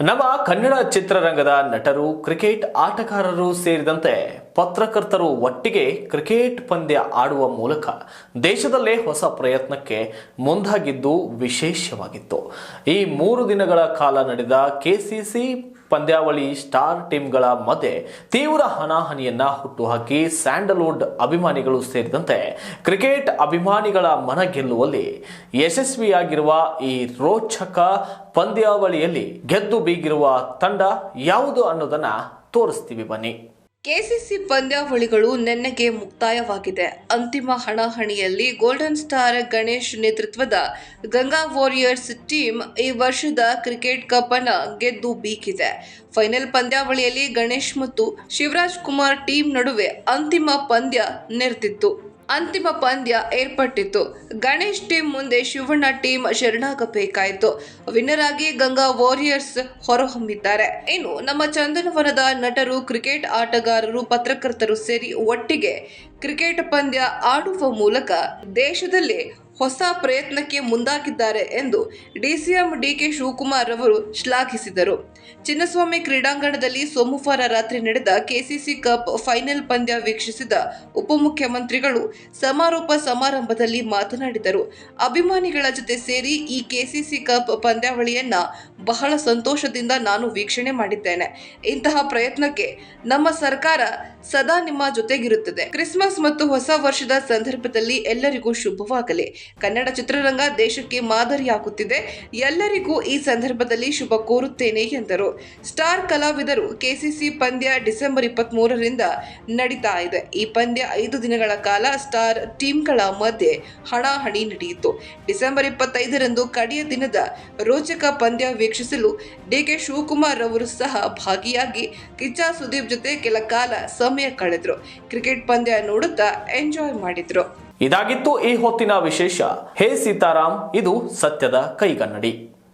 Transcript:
ನಮ್ಮ ಕನ್ನಡ ಚಿತ್ರರಂಗದ ನಟರು, ಕ್ರಿಕೆಟ್ ಆಟಗಾರರು ಸೇರಿದಂತೆ ಪತ್ರಕರ್ತರು ಒಟ್ಟಿಗೆ ಕ್ರಿಕೆಟ್ ಪಂದ್ಯ ಆಡುವ ಮೂಲಕ ದೇಶದಲ್ಲೇ ಹೊಸ ಪ್ರಯತ್ನಕ್ಕೆ ಮುಂದಾಗಿದ್ದು ವಿಶೇಷವಾಗಿತ್ತು. ಈ ಮೂರು ದಿನಗಳ ಕಾಲ ನಡೆದ ಕೆಸಿಸಿ ಪಂದ್ಯಾವಳಿ ಸ್ಟಾರ್ ಟೀಮ್ಗಳ ಮಧ್ಯೆ ತೀವ್ರ ಹಣಾಹಣಿಯನ್ನ ಹುಟ್ಟುಹಾಕಿ ಸ್ಯಾಂಡಲ್ವುಡ್ ಅಭಿಮಾನಿಗಳು ಸೇರಿದಂತೆ ಕ್ರಿಕೆಟ್ ಅಭಿಮಾನಿಗಳ ಮನ ಗೆಲ್ಲುವಲ್ಲಿ ಯಶಸ್ವಿಯಾಗಿರುವ ಈ ರೋಚಕ ಪಂದ್ಯಾವಳಿಯಲ್ಲಿ ಗೆದ್ದು ಬೀಗಿರುವ ತಂಡ ಯಾವುದು ಅನ್ನೋದನ್ನ ತೋರಿಸ್ತೀವಿ ಬನ್ನಿ. ಕೆಸಿಸಿ ಪಂದ್ಯಾವಳಿಗಳು ನಿನ್ನೆಗೆ ಮುಕ್ತಾಯವಾಗಿದೆ. ಅಂತಿಮ ಹಣಾಹಣಿಯಲ್ಲಿ ಗೋಲ್ಡನ್ ಸ್ಟಾರ್ ಗಣೇಶ್ ನೇತೃತ್ವದ ಗಂಗಾ ವಾರಿಯರ್ಸ್ ಟೀಮ್ ಈ ವರ್ಷದ ಕ್ರಿಕೆಟ್ ಕಪ್ ಅನ್ನು ಗೆದ್ದು ಬೀಕಿದೆ. ಫೈನಲ್ ಪಂದ್ಯಾವಳಿಯಲ್ಲಿ ಗಣೇಶ್ ಮತ್ತು ಶಿವರಾಜ್ ಕುಮಾರ್ ಟೀಮ್ ನಡುವೆ ಅಂತಿಮ ಪಂದ್ಯ ನೆರೆದಿತ್ತು. ಅಂತಿಮ ಪಂದ್ಯ ಏರ್ಪಟ್ಟಿತ್ತು. ಗಣೇಶ್ ಟೀಮ್ ಮುಂದೆ ಶಿವಣ್ಣ ಟೀಮ್ ಶರಣಾಗಬೇಕಾಯಿತು. ವಿನ್ನರ್ ಆಗಿ ಗಂಗಾ ವಾರಿಯರ್ಸ್ ಹೊರಹೊಮ್ಮಿದ್ದಾರೆ. ಇನ್ನು ನಮ್ಮ ಚಂದನವನದ ನಟರು, ಕ್ರಿಕೆಟ್ ಆಟಗಾರರು, ಪತ್ರಕರ್ತರು ಸೇರಿ ಒಟ್ಟಿಗೆ ಕ್ರಿಕೆಟ್ ಪಂದ್ಯ ಆಡುವ ಮೂಲಕ ದೇಶದಲ್ಲೇ ಹೊಸ ಪ್ರಯತ್ನಕ್ಕೆ ಮುಂದಾಗಿದ್ದಾರೆ ಎಂದು ಡಿಸಿಎಂ ಡಿಕೆ ಶಿವಕುಮಾರ್ ಅವರು ಶ್ಲಾಘಿಸಿದರು. ಚಿನ್ನಸ್ವಾಮಿ ಕ್ರೀಡಾಂಗಣದಲ್ಲಿ ಸೋಮವಾರ ರಾತ್ರಿ ನಡೆದ ಕೆಸಿಸಿ ಕಪ್ ಫೈನಲ್ ಪಂದ್ಯ ವೀಕ್ಷಿಸಿದ ಉಪಮುಖ್ಯಮಂತ್ರಿಗಳು ಸಮಾರೋಪ ಸಮಾರಂಭದಲ್ಲಿ ಮಾತನಾಡಿದರು. ಅಭಿಮಾನಿಗಳ ಜೊತೆ ಸೇರಿ ಈ ಕೆಸಿಸಿ ಕಪ್ ಪಂದ್ಯಾವಳಿಯನ್ನ ಬಹಳ ಸಂತೋಷದಿಂದ ನಾನು ವೀಕ್ಷಣೆ ಮಾಡಿದ್ದೇನೆ. ಇಂತಹ ಪ್ರಯತ್ನಕ್ಕೆ ನಮ್ಮ ಸರ್ಕಾರ ಸದಾ ನಿಮ್ಮ ಜೊತೆಗಿರುತ್ತದೆ. ಕ್ರಿಸ್ಮಸ್ ಮತ್ತು ಹೊಸ ವರ್ಷದ ಸಂದರ್ಭದಲ್ಲಿ ಎಲ್ಲರಿಗೂ ಶುಭವಾಗಲಿ. ಕನ್ನಡ ಚಿತ್ರರಂಗ ದೇಶಕ್ಕೆ ಮಾದರಿಯಾಗುತ್ತಿದೆ ಎಲ್ಲರಿಗೂ ಈ ಸಂದರ್ಭದಲ್ಲಿ ಶುಭ ಕೋರುತ್ತೇನೆ ಎಂದರು. ಸ್ಟಾರ್ ಕಲಾವಿದರು ಕೆಸಿಸಿ ಪಂದ್ಯ ಡಿಸೆಂಬರ್ ಇಪ್ಪತ್ತ್ ಮೂರರಿಂದ ನಡೀತಾ ಇದೆ. ಈ ಪಂದ್ಯ ಐದು ದಿನಗಳ ಕಾಲ ಸ್ಟಾರ್ ಟೀಮ್ಗಳ ಮಧ್ಯೆ ಹಣಾಹಣಿ ನಡೆಯಿತು. ಡಿಸೆಂಬರ್ ಇಪ್ಪತ್ತೈದರಂದು ಕಡೆಯ ದಿನದ ರೋಚಕ ಪಂದ್ಯ ವೀಕ್ಷಿಸಲು ಡಿಕೆ ಶಿವಕುಮಾರ್ ಅವರು ಸಹ ಭಾಗಿಯಾಗಿ ಕಿಚ್ಚ ಸುದೀಪ್ ಜೊತೆ ಕೆಲ ಕಾಲ ಸಮಯ ಕಳೆದ್ರು. ಕ್ರಿಕೆಟ್ ಪಂದ್ಯ ನೋಡುತ್ತಾ ಎಂಜಾಯ್ ಮಾಡಿದ್ರು. ಇದಾಗಿತ್ತು ಈ ಹೊತ್ತಿನ ವಿಶೇಷ. ಹೇ ಸೀತಾರಾಮ್ ಇದು ಸತ್ಯದ ಕೈಗನ್ನಡಿ.